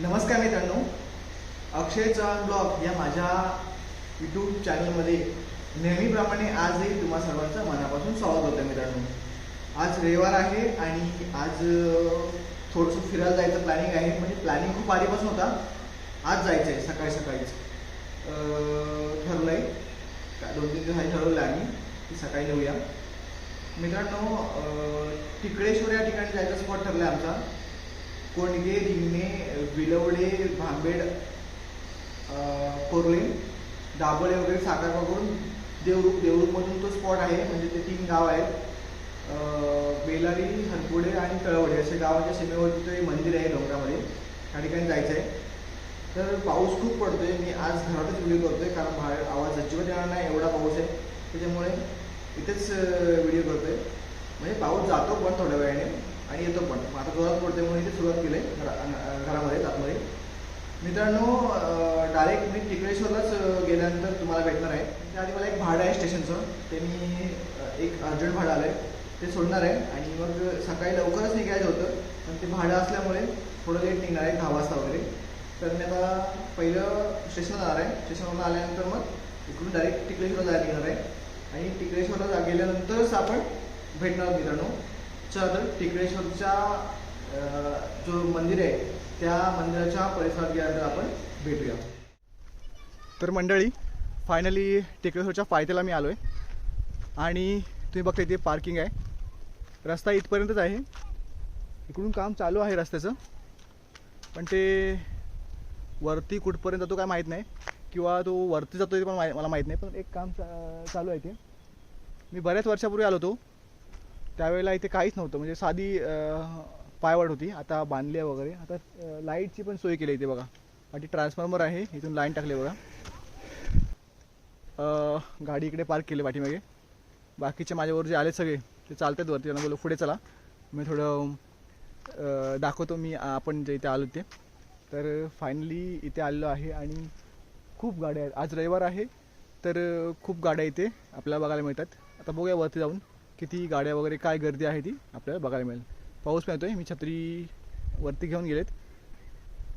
नमस्कार मित्रांनो. अक्षय चव्हाण ब्लॉग या माझ्या यूट्यूब चॅनलमध्ये नेहमीप्रमाणे आजही तुम्हा सर्वांचं मनापासून स्वागत होतं मित्रांनो. आज रविवार आहे आणि आज थोडंसं फिरायला जायचं प्लॅनिंग आहे. म्हणजे प्लॅनिंग खूप आधीपासून होता. आज जायचं आहे सकाळी सकाळीच. ठरलं आहे का दोन तीन दिवसांनी ठरवलं आम्ही की सकाळी जाऊया. मित्रांनो अं, टिकळेश्वर या ठिकाणी जायचा स्पॉट ठरला आहे आमचा. कोंडगे रिंगणे विलवडे भांबेड अं, कोरले दाबळे वगैरे साखरपाकडून देवरूप देवरूपमधून तो स्पॉट आहे. म्हणजे ते तीन गाव आहेत. बेलारी हरपुडे आणि तळवडे असे गावाच्या सीमेवरती तो मंदिर आहे डोंगरामध्ये. त्या ठिकाणी जायचं आहे. तर पाऊस खूप पडतोय. मी आज घरातच व्हिडिओ करतोय कारण बाहेर आवाज अजिबात येणार नाही. एवढा पाऊस आहे. त्याच्यामुळे इथेच व्हिडिओ करतोय. म्हणजे पाऊस जातो पण थोड्या वेळाने. आणि येतो पण. मग आता जोरात पडते म्हणून इथे सुरुवात केली आहे घरा घरामध्ये आतमध्ये. मित्रांनो डायरेक्ट मी टिकळेश्वरलाच गेल्यानंतर तुम्हाला भेटणार आहे. त्याआधी मला एक भाडं आहे स्टेशनचं. ते मी एक अर्जंट भाडं आलं आहे ते सोडणार आहे. आणि मग सकाळी लवकरच निघायचं होतं. पण ते भाडं असल्यामुळे थोडं लेट निघणार आहे दहा वाजता वगैरे. तर मी आता पहिलं स्टेशनला जाणार आहे. स्टेशनवरून आल्यानंतर मग इकडून डायरेक्ट टिकळेश्वरला जायला निघणार आहे. आणि टिकळेश्वरला जा गेल्यानंतरच आपण भेटणार मित्रांनो. चला तर टिकळेश्वरच्या जो मंदिर आहे त्या मंदिराच्या परिसरात गेल्यानंतर आपण भेटूया. तर मंडळी फायनली टिकळेश्वरच्या पायथ्याला मी आलो आहे आणि तुम्ही बघता इथे पार्किंग आहे. रस्ता इथपर्यंतच आहे. इकडून काम चालू आहे रस्त्याचं. पण ते वरती कुठपर्यंत जातो काय माहीत नाही. किंवा तो वरती जातो ते पण मला माहीत नाही. पण एक काम चा- चालू आहे ते. मी बऱ्याच वर्षापूर्वी आलो होतो. त्यावेळेला इथे काहीच नव्हतं. म्हणजे साधी पायवाट होती. आता बांधली आहे वगैरे. आता लाईटची पण सोय केली आहे इथे बघा. पाठी ट्रान्सफॉर्मर आहे. इथून लाईन टाकली आहे बघा. गाडी इकडे पार्क केली पाठीमागे. बाकीचे माझ्यावर जे आले सगळे ते चालतात वरती. त्यांना बोललो पुढे चला. मी थोडं दाखवतो मी आपण जे इथे आलो ते. तर फायनली इथे आलेलो आहे आणि खूप गाड्या आहेत. आज रविवार आहे तर खूप गाड्या इथे आपल्याला बघायला मिळतात. आता बघूया वरती जाऊन. किती गाड्या वगैरे काय गर्दी आहे ती आपल्याला बघायला मिळेल. पाऊस पण येतोय. मी छत्री वरती घेऊन गेलेत.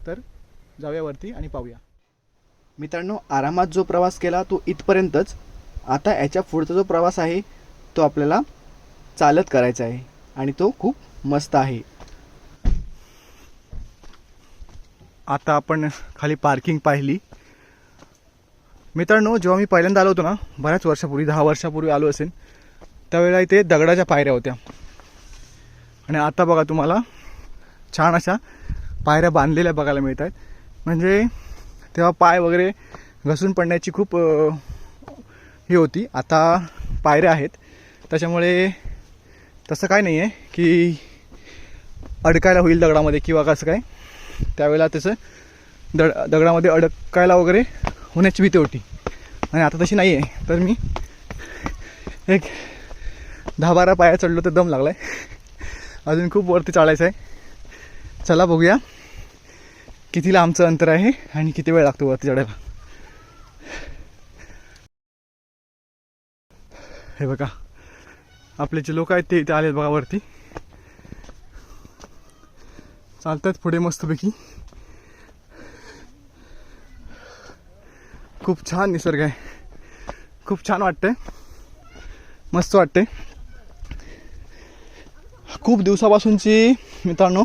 तर जाऊया वरती आणि पाहूया. मित्रांनो आरामात जो प्रवास केला तो इथपर्यंतच. आता याच्या पुढचा जो प्रवास आहे तो आपल्याला चालत करायचा आहे. आणि तो खूप मस्त आहे. आता आपण खाली पार्किंग पाहिली. मित्रांनो जेव्हा मी पहिल्यांदा आलो होतो ना बऱ्याच वर्षापूर्वी दहा वर्षापूर्वी आलो असेल. त्यावेळेला इथे दगडाच्या पायऱ्या होत्या. आणि आता बघा तुम्हाला छान अशा पायऱ्या बांधलेल्या बघायला मिळत आहेत म्हणजे तेव्हा पाय वगैरे घसून पडण्याची खूप हे होती. आता पायऱ्या आहेत. त्याच्यामुळे तसं काय नाही आहे की अडकायला होईल दगडामध्ये किंवा कसं काय. त्यावेळेला त्याचं दड दगडामध्ये अडकायला वगैरे होण्याची भीती होती. आणि आता तशी नाही आहे तर मी एक दहा बारा पाया चढलो तर दम लागला आहे अजून खूप वरती चढायचं आहे चला बघूया. किती लांबचं अंतर आहे आणि किती वेळ लागतो वरती चढायला? हे बघा. आपले जे लोक आहेत ते इथे आलेत बघा वरती. चालतात पुढे मस्तपैकी. खूप छान निसर्ग आहे. खूप छान वाटतंय. मस्त वाटते खूप दिवसापासूनची मित्रांनो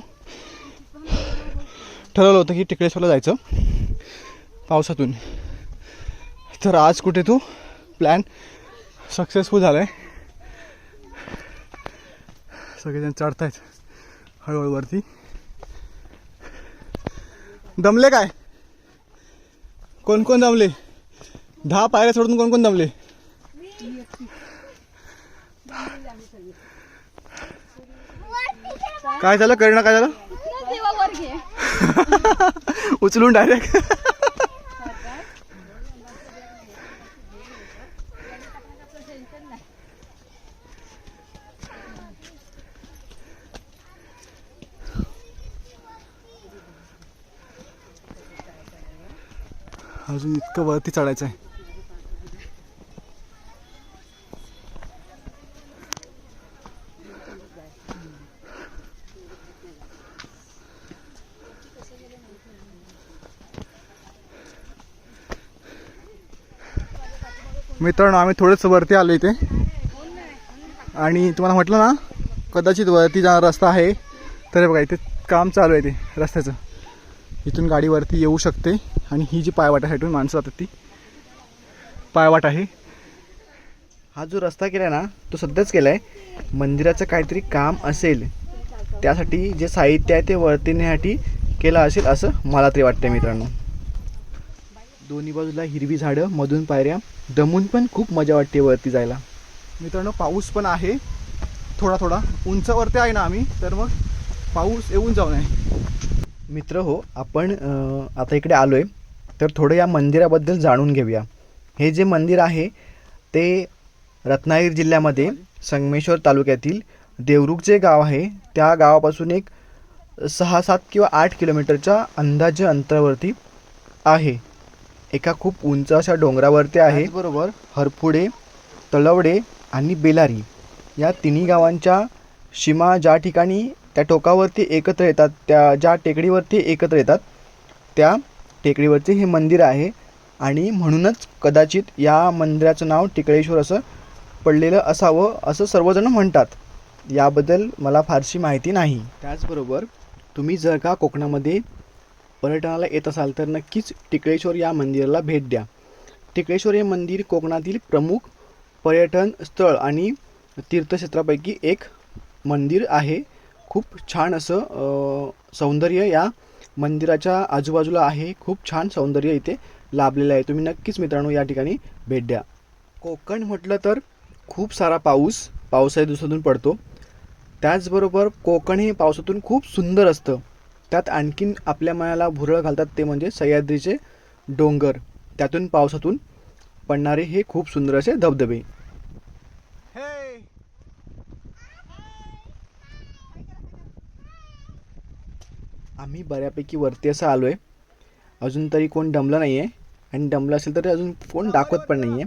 ठरवलं होतं की टिकळेश्वरला जायचं पावसातून. तर आज कुठे तो? प्लॅन सक्सेसफुल झाला आहे सगळेजण चढतायत हळूहळू वरती दमले काय? कोण कोण दमले? दहा पायऱ्या सोडून कोण कोण दमले? काय झालं? करणं काय झालं? उचलून डायरेक्ट अजून इतकं वरती चढायचं आहे मित्रांनो आम्ही थोडंसं वरती आलो इथे. आणि तुम्हाला म्हटलं ना कदाचित वरती जाणारा रस्ता आहे. तर हे बघा इथे काम चालू आहे ते रस्त्याचं. इथून गाडी वरती येऊ शकते. आणि ही जी पायवाट आहे इथून माणसं जातात ती पायवाट आहे. हा जो रस्ता केला ना तो सध्याच केला आहे मंदिराचं काहीतरी काम असेल. त्यासाठी जे साहित्य आहे ते वरती नेण्यासाठी केलं असेल असं मला तरी वाटतं मित्रांनो. दोन्ही बाजूला हिरवी झाडं मधून पायऱ्या. दमून पण खूप मजा वाटते वरती जायला. मित्रांनो पाऊस पण आहे. थोडा थोडा. उंचावरती आहे ना आम्ही तर मग पाऊस येऊन जाऊ नये. मित्र हो आपण आता इकडे आलो आहे तर थोडं या मंदिराबद्दल जाणून घेऊया. हे जे मंदिर आहे ते रत्नागिरी जिल्ह्यामध्ये संगमेश्वर तालुक्यातील देवरुख जे गाव आहे त्या गावापासून एक सहा सात किंवा आठ किलोमीटरच्या अंदाजे अंतरावरती आहे. एका खूप उंच अशा डोंगरावरती आहे बरोबर हरपुडे तळवडे आणि बेलारी. या तिन्ही गावांच्या सीमा ज्या ठिकाणी त्या टोकावरती एकत्र येतात त्या ज्या टेकडीवरती एकत्र येतात त्या टेकडीवरती हे मंदिर आहे. आणि म्हणूनच कदाचित या मंदिराचं नाव टिकळेश्वर असं पडलेलं असावं असं सर्वजण म्हणतात. याबद्दल मला फारशी माहिती नाही. त्याचबरोबर तुम्ही जर का कोकणामध्ये पर्यटनाला येत असाल तर नक्कीच टिकळेश्वर या मंदिराला भेट द्या. टिकळेश्वर हे मंदिर कोकणातील प्रमुख पर्यटन स्थळ आणि तीर्थक्षेत्रापैकी एक मंदिर आहे. खूप छान असं सौंदर्य या मंदिराच्या आजूबाजूला आहे. खूप छान सौंदर्य इथे लाभलेलं आहे. तुम्ही नक्कीच मित्रांनो या ठिकाणी भेट द्या. कोकण म्हटलं तर खूप सारा पाऊस पावसाळी दिवसातून पडतो. त्याचबरोबर कोकण हे पावसातून खूप सुंदर असतं. त्यात आणखीन आपल्या मनाला भुरळ घालतात ते म्हणजे सह्याद्रीचे डोंगर. त्यातून पावसातून पडणारे हे खूप सुंदर असे धबधबे. आम्ही बऱ्यापैकी वरती असं आलो आहे अजून तरी कोण डमलं नाही आहे आणि डमलं असेल तरी अजून कोण दाखवत पण नाही आहे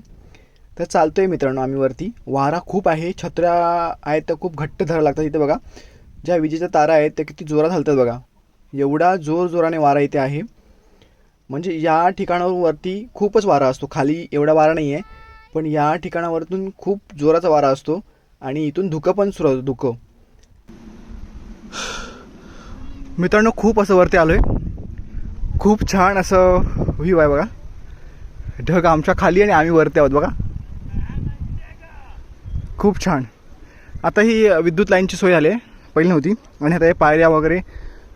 तर चालतो आहे मित्रांनो आम्ही वरती. वारा खूप आहे. छत्र्या आहेत तर खूप घट्ट धरा लागतात इथे बघा. ज्या विजेच्या तारा आहेत त्या किती जोरात हलतात बघा. एवढा जोर जोराने वारा इथे आहे. म्हणजे या ठिकाणावरती खूपच वारा असतो. खाली एवढा वारा नाही आहे पण या ठिकाणावरतून खूप जोराचा वारा असतो आणि इथून धुकं पण सुरू होतं धुकं. मित्रांनो खूप असं वरती आलो आहे खूप छान असं व्ह्यू आहे बघा. ढग आमच्या खाली आणि आम्ही वरती आहोत बघा. खूप छान. आता ही विद्युत लाईनची सोय झाली आहे. पहिली नव्हती. आणि आता हे पायऱ्या वगैरे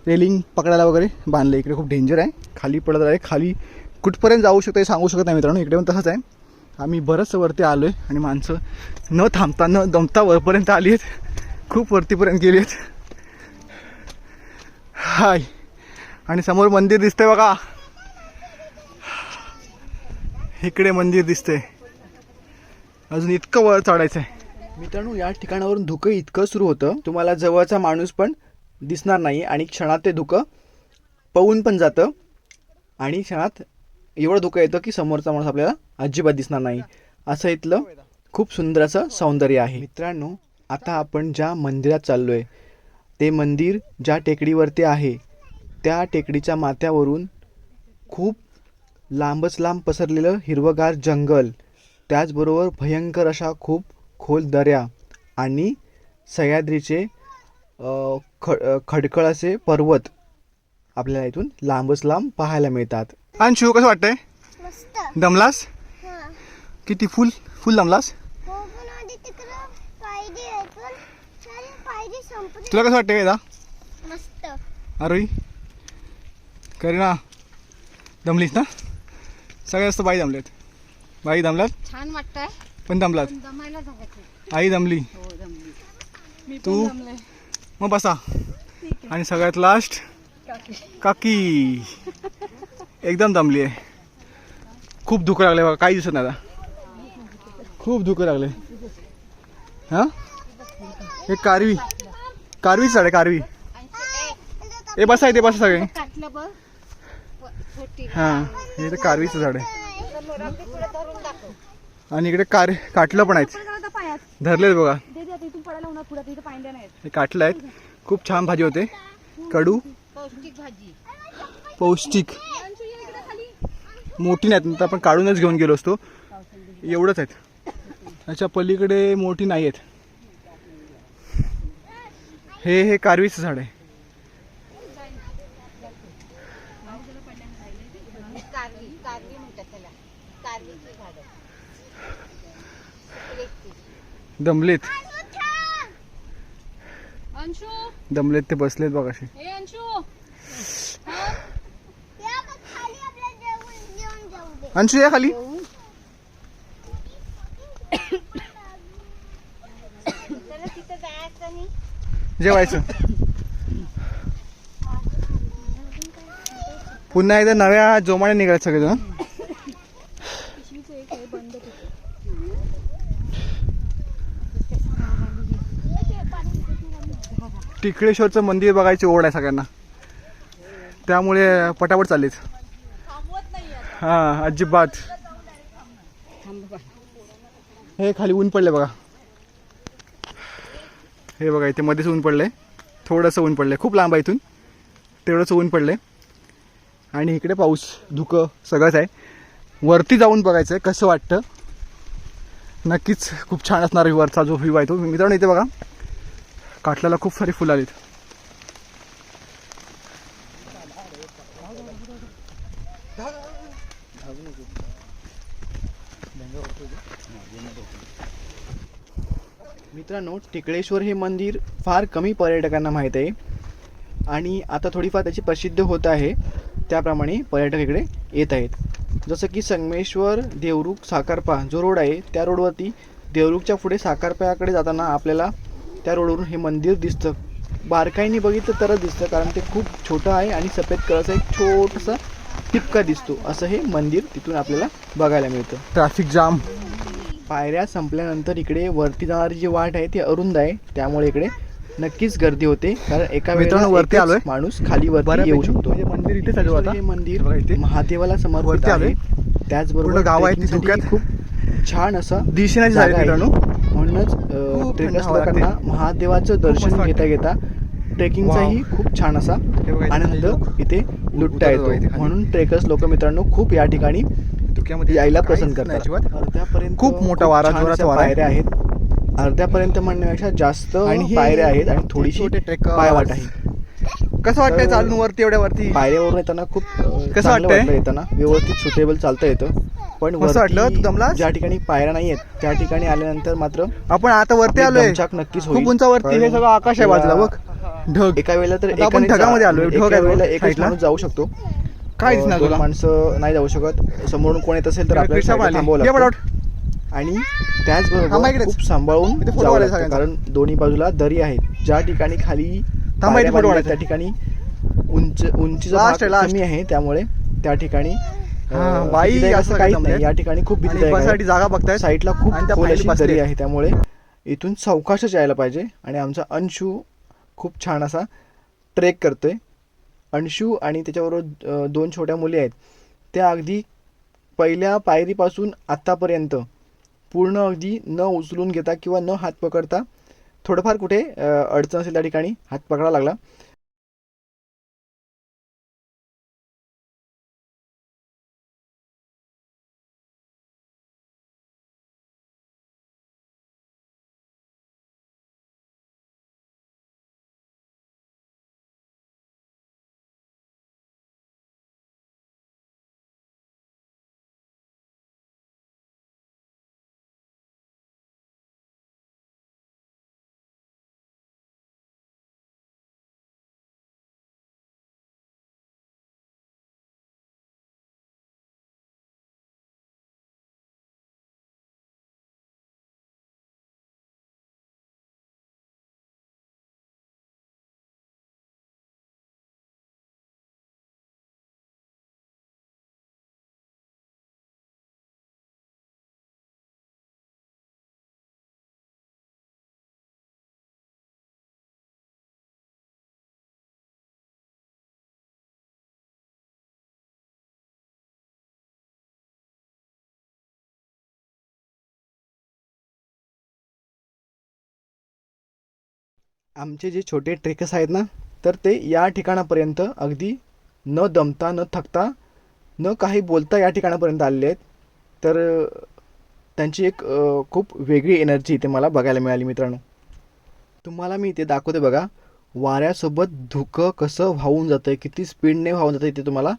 रेलिंग पकडायला वगैरे बांधलं. इकडे खूप डेंजर आहे. खाली पडत आहे. खाली कुठपर्यंत जाऊ शकतं हे सांगू शकत नाही मित्रांनो. इकडे पण तसंच आहे. आम्ही बरंच वरती आलो आहे आणि माणसं न थांबता न दमता वरपर्यंत आली आहेत. खूप वरतीपर्यंत गेली आहेत. हाय. आणि समोर मंदिर दिसतंय बघा. इकडे मंदिर दिसतंय. अजून इतकं वर चढायचं आहे मित्रांनो या ठिकाणावरून धुकं इतकं सुरू होतं. तुम्हाला जवळचा माणूस पण दिसणार नाही. आणि क्षणात ते धुकं पळून पण जातं. आणि क्षणात एवढं धुकं येतं की समोरचा माणूस आपल्याला अजिबात दिसणार नाही. असं इथलं खूप सुंदर असं सौंदर्य आहे. मित्रांनो आता आपण ज्या मंदिरात चाललोय ते मंदिर ज्या टेकडीवरती आहे त्या टेकडीच्या माथ्यावरून खूप लांबच लांब पसरलेलं हिरवगार जंगल त्याचबरोबर भयंकर अशा खूप खोल दऱ्या आणि सह्याद्रीचे ख खडखळ असे पर्वत आपल्याला इथून लांबच लांब पाहायला मिळतात. आणि शिव कसं वाटतंय? मस्त. दमलास? हा. किती फुल फुल दमलास? संपली. तुला कसं वाटतंय वेदा? मस्त. अरे करीना? दमलीस ना? सगळ्यात जास्त बाई दमलेत. बाई दमलात छान वाटतंय. पण दमलात? आई दमली. हो तू? मग बसा. आणि सगळ्यात लास्ट काकी. एकदम दमली आहे. खूप दुखं लागले बघा काही दिसत नाही आता. खूप दुखं लागले हां? हे कारवी. कारवी झाड आहे कारवी. ए बसा इथे बसा सगळे. हां हे तर कारवीचं झाड आहे. आणि इकडे कार काटलं पण आहेत. धरले धरलेत बघा. इथून पडायला होणार पुढे इथे पांड्या नाहीत. हे काटलं आहेत. खूप छान भाजी होते. कडू पौष्टिक भाजी. पौष्टिक. मोठी नाहीत तर आपण काढूनच घेऊन गेलो असतो. एवढंच आहेत. त्याच्या पलीकडे मोठी नाही आहेत. हे हे कारवीचं झाड आहे. कारवी कारवी म्हणतात त्याला कारवीची झाडं इकडे ती. दमलेत अंशू दमलेत ते बसलेत बघ असे. हे अंशू. या खाली आपल्याला जेवण जेवण जाऊ दे. अंशू या खाली. त्याला तिथं जायचं नाही. जेवायचं. पुन्हा एकदा नव्या जोमाने निघायचं सगळेजण. टिकळेश्वरचं मंदिर बघायची ओढ आहे सगळ्यांना. त्यामुळे पटापट चाललीच हा अजिबात. हे खाली ऊन पडले बघा. हे बघा इथे मध्येच ऊन पडलंय. थोडंसं ऊन पडलंय. खूप लांब आहे इथून. तेवढंच ऊन पडलंय. आणि इकडे पाऊस धुकं सगळंच आहे. वरती जाऊन बघायचं आहे कसं वाटतं. नक्कीच खूप छान असणार आहे वरचा जो व्ह्यू आहे तो. मित्रांनो इथे बघा. काटल्याला खूप सारी फुलं आलीत. मित्रांनो टिकळेश्वर हे मंदिर फार कमी पर्यटकांना माहीत आहे. आणि आता थोडीफार त्याची प्रसिद्ध होत आहे. त्याप्रमाणे पर्यटक इकडे येत आहेत. जसं की संगमेश्वर देवरुख साकारपा जो रोड आहे त्या रोडवरती देवरुखच्या पुढे साकारपाकडे जाताना आपल्याला त्या रोडवरून हे मंदिर दिसतं बारकाईने बघितलं तरच दिसतं कारण ते खूप छोटं आहे आणि सफेद कलरचा एक छोटासा टिपका दिसतो असं हे मंदिर तिथून आपल्याला बघायला मिळतं ट्रॅफिक जाम पायऱ्या संपल्यानंतर इकडे वरती जाणारी जी वाट आहे ती अरुंद आहे त्यामुळे इकडे नक्कीच गर्दी होते कारण एका मित्रांनो, वरती आलोय. माणूस खाली वरती. येऊ शकतो म्हणजे मंदिर आता. हे मंदिर इथे. महादेवाला समर्पित आहे. त्याचबरोबर गाव आहे. खूप छान असं दिशेने. मित्रांनो खूप ट्रेकर्स. लोकांना महादेवाचं दर्शन. घेता घेता ट्रेकिंगचाही खूप छान असा आनंद इथे लुटता येतो. म्हणून ट्रेकर्स लोक मित्रांनो खूप या ठिकाणी यायला पसंत करतात. अर्ध्यापर्यंत खूप मोठा वारा. पायऱ्या आहेत अर्ध्यापर्यंत म्हणण्यापेक्षा जास्त आणि पायऱ्या आहेत आणि थोडीशी. पायवाट आहे कसं वाटतंय चालून वरती एवढ्या वरती पायऱ्यावरून येताना खूप कसं वाटतंय? येताना व्यवस्थित सुटेबल चालता येतं पण कसं वाटलं? वरती तू दमलास? ज्या ठिकाणी पायऱ्या नाही आहेत त्या ठिकाणी आल्यानंतर मात्र आपण आता वरती आपली आलोय दमछाक नक्कीच खूप होईल. उंचावरती हे सगळं आकाश आहे बाजूला बघ ढग एका वेळेला तर आता आपण ढगामध्ये आलोय. ढग एका आहे वेळेला बघ, एकच साईडला. माणूस जाऊ शकतो काय अं, दिसणार दोन तुला? माणसं नाही जाऊ शकत समोरून कोण येत असेल तर आपल्याला रिक्षा साईडला आली. थांबावं ये लागतं पटापट. आणि थांबा त्याचबरोबर इकडेच. खूप सांभाळून इथे फोटो जावं काढायचा लागतं सगळ्यांचा. कारण दोन्ही बाजूला दरी आहेत ज्या ठिकाणी खाली थांबा, पायऱ्या इथे फोटो बांधल्या काढायचा. त्या ठिकाणी उंच उंचीचा Last भाग आहे, last. कमी आहे त्यामुळे त्या ठिकाणी हा, बाई असं असं काहीच थांबलेत. नाही या ठिकाणी खूप आणि भीतीदायक. जागा बघताय साईडला खूप आणि त्या खोल अशी बसलेत. दरी आहे त्यामुळे इथून सावकाशच यायला पाहिजे आणि आमचा अंशू खूप छान असा ट्रेक करतोय अंशू आणि त्याच्याबरोबर अं, दोन छोट्या मुली आहेत त्या अगदी पहिल्या पायरीपासून आत्तापर्यंत पूर्ण अगदी न उचलून घेता किंवा न हात पकडता थोडंफार कुठे अं, अडचण असेल त्या ठिकाणी हात पकडावा लागला आमचे जे छोटे ट्रेकर्स आहेत ना तर ते या ठिकाणापर्यंत अगदी न दमता न थकता न काही बोलता या ठिकाणापर्यंत आलेले आहेत. तर त्यांची एक खूप वेगळी एनर्जी इथे मला बघायला मिळाली मित्रांनो. तुम्हाला मी इथे दाखवते बघा वाऱ्यासोबत धुकं कसं वाहून जातं आहे किती स्पीडने वाहून जातं इथे तुम्हाला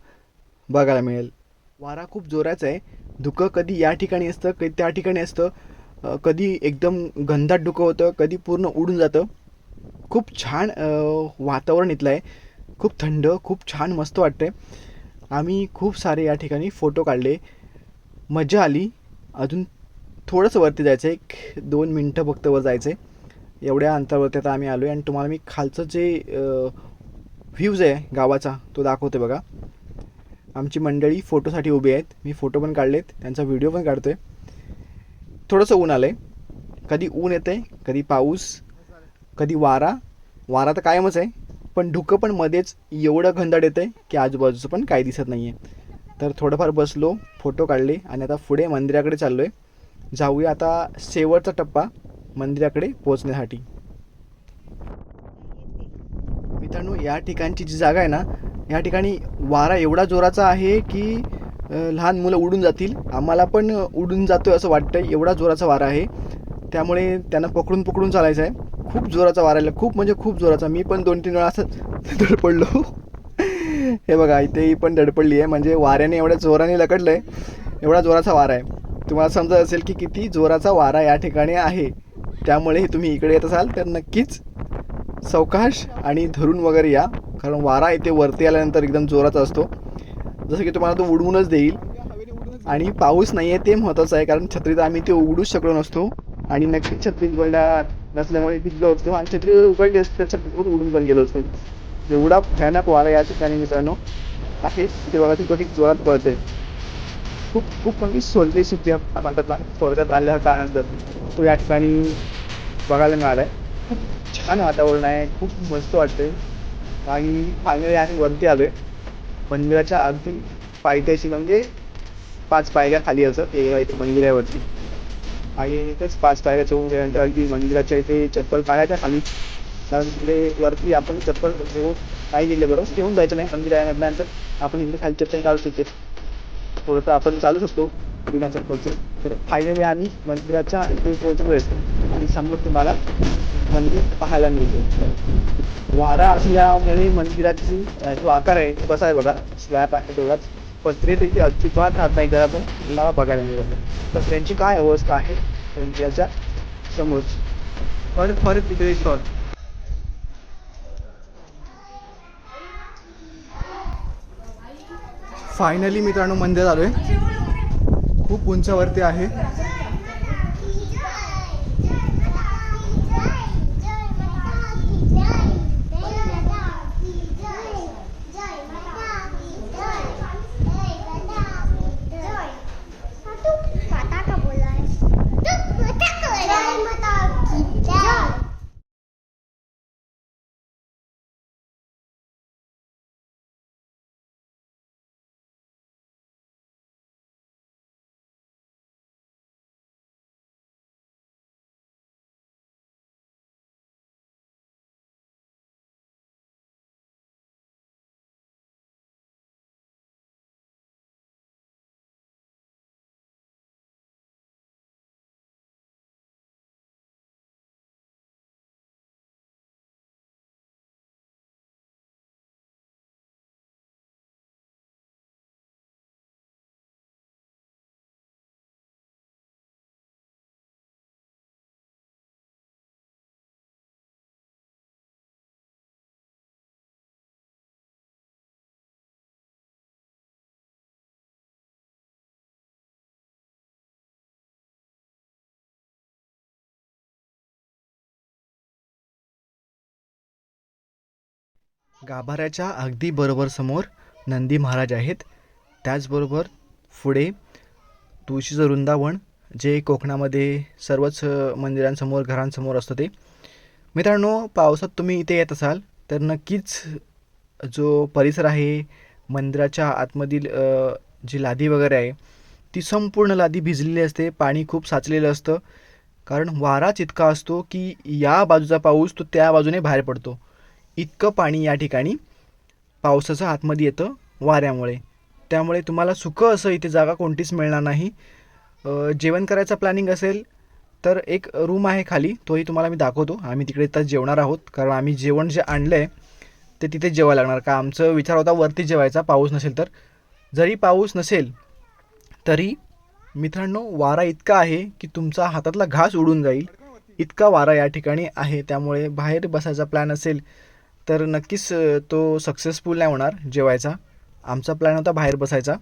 बघायला मिळेल. वारा खूप जोराचा आहे. धुकं कधी या ठिकाणी असतं कधी त्या ठिकाणी असतं कधी एकदम गंधात धुकं होतं कधी पूर्ण उडून जातं. खूप छान वातावरण इथलं आहे खूप थंड खूप छान मस्त वाटतं आम्ही खूप सारे या ठिकाणी फोटो काढले. मजा आली. अजून थोडंसं वरती जायचं आहे एक दोन मिनटं फक्त वर जायचं आहे एवढ्या अंतरावरती आता आम्ही आलो आहे आणि तुम्हाला मी खालचं जे व्ह्यूज आहे गावाचा तो दाखवते बघा. आमची मंडळी फोटोसाठी उभी आहेत. मी फोटो पण काढलेत. त्यांचा व्हिडिओ पण काढतो आहे थोडंसं ऊन आलं आहे कधी ऊन येतं आहे कधी पाऊस. कधी वारा वारा तर कायमच आहे पण धुकं पण मध्येच एवढं घनदाट येतं आहे की आजूबाजूचं पण काही दिसत नाही आहे तर थोडंफार बसलो फोटो काढले आणि आता पुढे मंदिराकडे चाललो आहे जाऊया आता शेवटचा टप्पा मंदिराकडे पोहोचण्यासाठी. मित्रांनो या ठिकाणची जी जागा आहे ना या ठिकाणी वारा एवढा जोराचा आहे की लहान मुलं उडून जातील. आम्हाला पण उडून जातोय असं वाटतं एवढा जोराचा वारा आहे. त्यामुळे त्यांना पकडून पकडून चालायचं आहे खूप जोराचा वारा खूप म्हणजे खूप जोराचा. मी पण दोन तीन वेळा असंच धडपडलो हे बघा इथेही पण धडपडली आहे. म्हणजे वाऱ्याने एवढ्या जोराने लकडलं आहे एवढा जोराचा वारा आहे. तुम्हाला समजत असेल की किती जोराचा वारा या ठिकाणी आहे. त्यामुळे तुम्ही इकडे येत असाल तर नक्कीच सावकाश आणि धरून वगैरे या. कारण वारा इथे वरती आल्यानंतर एकदम जोराचा असतो. जसं की तुम्हाला तो उडवूनच देईल. आणि पाऊस नाही आहे ते महत्त्वाचं आहे. कारण छत्रीत आम्ही ते उघडूच शकलो नसतो. आणि नक्कीच छत्री नसल्यामुळे भिजलो होतो. आणि छत्री उघडली असते उडून पण गेलो असतो एवढा भयानक वारा या ठिकाणी मित्रांनो आहे. ते बघा ती कधी जोरात पळते खूप खूप म्हणजे सोलते सुट्टी म्हणतात ना स्वर्गात आल्या कारणानंतर तो या ठिकाणी बघायला मिळाला आहे. खूप छान वातावरण आहे. खूप मस्त वाटते आणि फायनली आम्ही वरती आलो आहे मंदिराच्या अगदी पायथ्याशी म्हणजे पाच पायऱ्या खाली असं. ते मंदिरावरती आणि इथेच पाच पायऱ्या चढून गेल्यानंतर अगदी मंदिराच्या इथे चप्पल पाहायच्या खाली कारण तिकडे वरती आपण चप्पल घेऊन नाही गेले बरोबर. घेऊन जायचं नाही. मंदिर आहे म्हटल्यानंतर आपण इकडे खाली चप्पल काढू शकते थोडंसं आपण चालू शकतो. बिना चप्पलचं. तर फायनली आम्ही मंदिराच्या इथे पोहोचलो आणि समोर तुम्हाला मंदिर पाहायला मिळते. वारा असल्यामुळे मंदिराची जो आकार आहे तो कसा आहे बघा. स्लॅब आहे तेवढाच पत्रे अस्तित्वात अजिबात राहत नाही घरातून आपण मला बघायला मिळत तर त्यांची काय अवस्था आहे? मंदिराच्या समोर परत परत तिकडे शॉट फायनली मित्रांनो मंदिर आलोय. खूप उंचावरती आहे. गाभाऱ्याच्या अगदी बरोबर समोर नंदी महाराज आहेत. त्याचबरोबर पुढे तुळशीचं वृंदावन जे कोकणामध्ये सर्वच मंदिरांसमोर घरांसमोर असतं ते. मित्रांनो पावसात तुम्ही इथे येत असाल तर नक्कीच जो परिसर आहे मंदिराच्या आतमधील जी लादी वगैरे आहे ती संपूर्ण लादी भिजलेली असते पाणी खूप साचलेलं असतं. कारण वाराच इतका असतो की या बाजूचा पाऊस तो त्या बाजूने बाहेर पडतो. इतकं पाणी या ठिकाणी पावसाचं आतमध्ये येतं वाऱ्यामुळे. त्यामुळे तुम्हाला सुकं असं इथे जागा कोणतीच मिळणार नाही. जेवण करायचा प्लॅनिंग असेल तर एक रूम आहे खाली तोही तुम्हाला मी दाखवतो. आम्ही तिकडे तर जेवणार आहोत कारण आम्ही जेवण जे आणलं आहे ते तिथे जेवायला लागणार. का आमचं विचार होता वरती जेवायचा पाऊस नसेल तर. जरी पाऊस नसेल तरी मित्रांनो वारा इतका आहे की तुमचा हातातला घास उडून जाईल. इतका वारा या ठिकाणी आहे त्यामुळे बाहेर बसायचा प्लॅन असेल तर नक्कीच तो सक्सेसफुल नाही होणार जेवायचा. आमचा प्लॅन होता बाहेर बसायचा.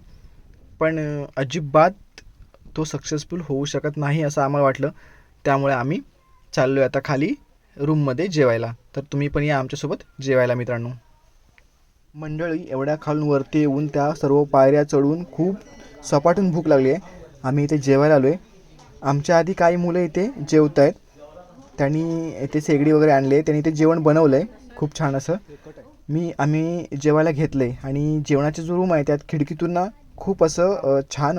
पण अजिबात तो सक्सेसफुल होऊ शकत नाही असं आम्हाला वाटलं. त्यामुळे आम्ही चाललो आहे आता खाली रूममध्ये जेवायला. तर तुम्ही पण या आमच्यासोबत जेवायला मित्रांनो. मंडळी एवढ्या खालून वरती येऊन त्या सर्व पायऱ्या चढून खूप सपाटून भूक लागली आहे. आम्ही इथे जेवायला आलो आहे आमच्या आधी काही मुलं इथे जेवत आहेत त्यांनी इथे शेगडी वगैरे आणली. आहे त्यांनी इथे जेवण बनवलं आहे खूप छान असं. मी आम्ही जेवायला घेतलं आहे आणि जेवणाचे जो रूम आहे त्यात खिडकीतून ना खूप असं छान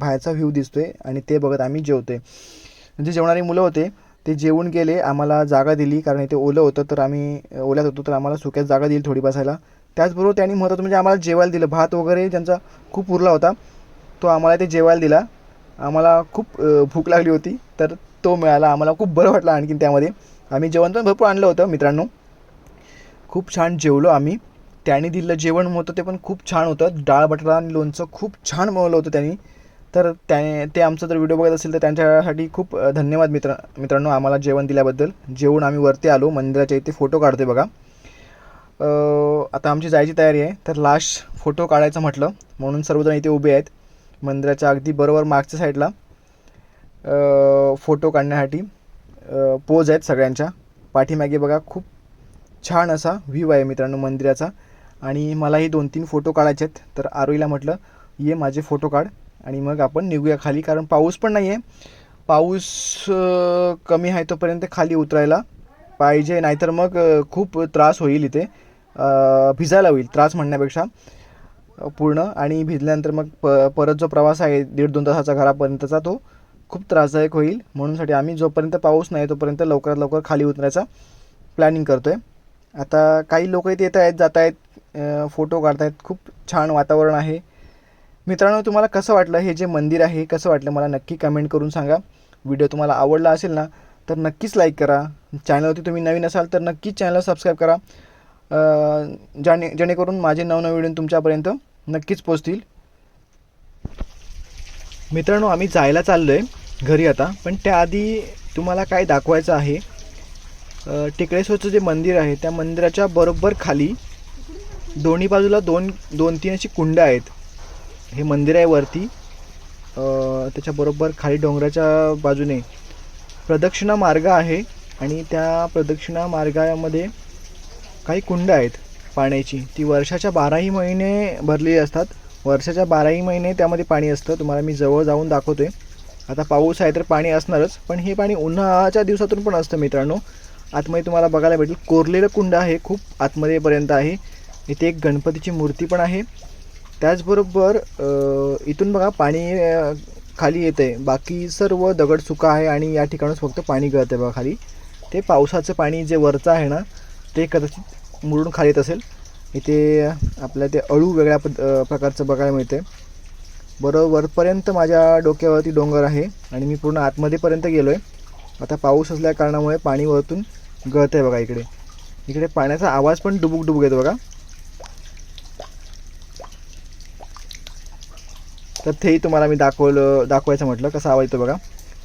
बाहेरचा व्ह्यू दिसतो आहे आणि ते बघत आम्ही जेवतो आहे जे जेवणारे मुलं होते ते जेवून गेले आम्हाला जागा दिली कारण इथे ओलं होतं तर आम्ही ओल्यात होतो तर आम्हाला सुक्यात जागा दिली थोडी बसायला त्याचबरोबर त्यांनी महत्त्वाचं म्हणजे आम्हाला जेवायला दिलं. भात वगैरे त्यांचा खूप उरला होता तो आम्हाला ते जेवायला दिला. आम्हाला खूप भूक लागली होती तर तो मिळाला. आम्हाला खूप बरं वाटलं आणखीन त्यामध्ये. आम्ही जेवण पण भरपूर आणलं होतं मित्रांनो. खूप छान जेवलो आम्ही. त्याने दिलेलं जेवण होतं ते पण खूप छान होतं. डाळ बटाटा आणि लोणचं खूप छान बनवलं होतं त्यांनी. तर त्याने ते आमचा जर व्हिडिओ बघत असेल तर त्यांच्यासाठी खूप धन्यवाद मित्र मित्रांनो आम्हाला जेवण दिल्याबद्दल. जेवण आम्ही वरती आलो मंदिराच्या इथे फोटो काढते बघा. आता आमची जायची तयारी आहे. तर लास्ट फोटो काढायचं म्हटलं म्हणून सर्वजण इथे उभे आहेत. मंदिराच्या अगदी बरोबर मागच्या साईडला फोटो काढण्यासाठी पोज आहेत सगळ्यांच्या. पाठीमागे बघा खूप छान असा व्ह्यू आहे मित्रांनो मंदिराचा. आणि मलाही दोन तीन फोटो काढायचे आहेत. तर आरोईला म्हटलं ये माझे फोटो काढ. आणि मग आपण निघूया खाली कारण पाऊस पण नाही आहे पाऊस कमी आहे तोपर्यंत खाली उतरायला पाहिजे नाहीतर मग खूप त्रास होईल इथे. भिजायला होईल त्रास म्हणण्यापेक्षा पूर्ण. आणि भिजल्यानंतर मग प परत जो प्रवास आहे दीड दोन तासाचा घरापर्यंतचा तो खूप त्रासदायक होईल. म्हणूनसाठी आम्ही जोपर्यंत पाऊस नाही तोपर्यंत लवकरात लवकर खाली उतरायचा प्लॅनिंग करतो आहे आता काही लोक इथे येत आहेत जात आहेत फोटो काढतायत. खूप छान वातावरण आहे. मित्रांनो तुम्हाला कसं वाटलं हे जे मंदिर आहे कसं वाटलं मला नक्की कमेंट करून सांगा. व्हिडिओ तुम्हाला आवडला असेल ना तर नक्कीच लाईक करा. चॅनलवरती तुम्ही नवीन असाल तर नक्कीच चॅनलला सबस्क्राईब करा. अं, ज्याने जेणेकरून माझे नवनवे व्हिडिओ तुमच्यापर्यंत नक्कीच पोचतील मित्रांनो आम्ही जायला चाललो आहे घरी आता पण त्याआधी तुम्हाला काय दाखवायचं आहे टिकळेश्वरचं जे मंदिर आहे त्या मंदिराच्या बरोबर खाली दोन्ही बाजूला दोन दोन तीन अशी कुंड आहेत. हे मंदिर आहे वरती. त्याच्याबरोबर खाली डोंगराच्या बाजूने प्रदक्षिणा मार्ग आहे आणि त्या प्रदक्षिणा मार्गामध्ये काही कुंड आहेत पाण्याची. ती वर्षाच्या बाराही महिने भरलेली असतात. वर्षाच्या बाराही महिने त्यामध्ये पाणी असतं. तुम्हाला मी जवळ जाऊन दाखवतोय. आता पाऊस आहे तर पाणी असणारच पण हे पाणी उन्हाळ्याच्या दिवसातून पण असतं मित्रांनो. आतमध्ये तुम्हाला बघायला भेटेल कोरलेलं कुंड आहे खूप आतमध्येपर्यंत आहे. इथे एक गणपतीची मूर्ती पण आहे. त्याचबरोबर इथून बघा पाणी खाली येतं आहे बाकी सर्व दगड सुका आहे आणि या ठिकाणच फक्त पाणी गळतं आहे बघा खाली. ते पावसाचं पाणी जे वरचं आहे ना ते कदाचित मुरून खाली येत असेल. इथे आपल्या ते अळू वेगळ्या पद प्रकारचं बघायला मिळते बरोबर वरपर्यंत माझ्या डोक्यावरती डोंगर आहे आणि मी पूर्ण आतमध्येपर्यंत गेलो आहे आता पाऊस असल्या कारणामुळे पाणी वरतून गळत आहे बघा इकडे. इकडे पाण्याचा आवाज पण डुबुक डुबुक येतो बघा. तर तेही तुम्हाला मी दाखवलं दाखवायचं म्हटलं कसा आवाज येतो बघा.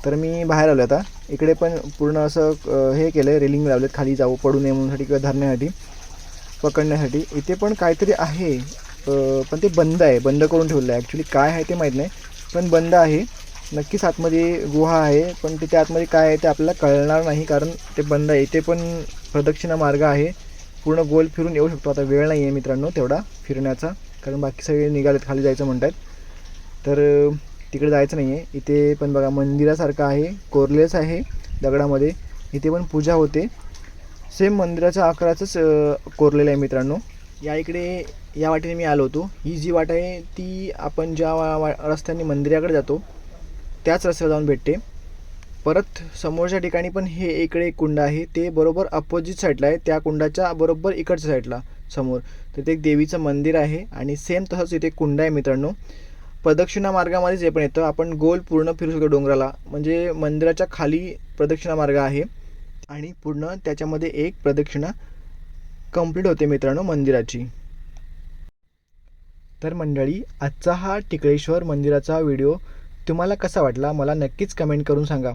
तर मी बाहेर आलो आता. इकडे पण पूर्ण असं हे केलं आहे रेलिंग लावलेत खाली जाऊ पडू नये म्हणूनसाठी किंवा धरण्यासाठी पकडण्यासाठी. इथे पण काहीतरी आहे पण ते बंद आहे. बंद करून ठेवलं आहे. ॲक्च्युली काय आहे ते माहीत नाही. पण बंद आहे. नक्कीच आतमध्ये गुहा आहे पण तिथे आतमध्ये काय आहे ते आपल्याला कळणार नाही कारण ते बंद आहे. इथे पण प्रदक्षिणा मार्ग आहे. पूर्ण गोल फिरून येऊ शकतो. आता वेळ नाही आहे मित्रांनो तेवढा फिरण्याचा कारण बाकी सगळे निघालेत खाली जायचं म्हणतात तर तिकडे जायचं नाही आहे इथे पण बघा मंदिरासारखं आहे कोरलेस आहे दगडामध्ये. इथे पण पूजा होते. सेम मंदिराच्या आकाराचंच कोरलेलं आहे मित्रांनो. या इकडे या वाटेने मी आलो होतो. ही जी वाट आहे ती आपण ज्या वा- वा- रस्त्याने मंदिराकडे जातो त्याच रस्त्याला जाऊन भेटते. परत समोरच्या ठिकाणी पण हे इकडे एक कुंड आहे. ते बरोबर अपोजिट साईडला आहे. त्या कुंडाच्या बरोबर इकडच्या साईडला समोर. तर ते एक देवीचं मंदिर आहे आणि सेम तसंच इथे कुंड आहे मित्रांनो. प्रदक्षिणा मार्गामध्ये जे पण येतं. आपण गोल पूर्ण फिरू शकतो डोंगराला. म्हणजे मंदिराच्या खाली प्रदक्षिणा मार्ग आहे आणि पूर्ण त्याच्यामध्ये एक प्रदक्षिणा कंप्लीट होते मित्रांनो मंदिराची. तर मंडळी आजचा हा टिकळेश्वर मंदिराचा व्हिडिओ तुम्हाला कसा वाटला मला नक्कीच कमेंट करून सांगा.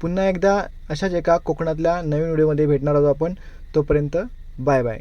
पुन्हा एकदा अशाच एका कोकणातल्या नवीन व्हिडिओमध्ये भेटणार आहोत आपण. तोपर्यंत बाय बाय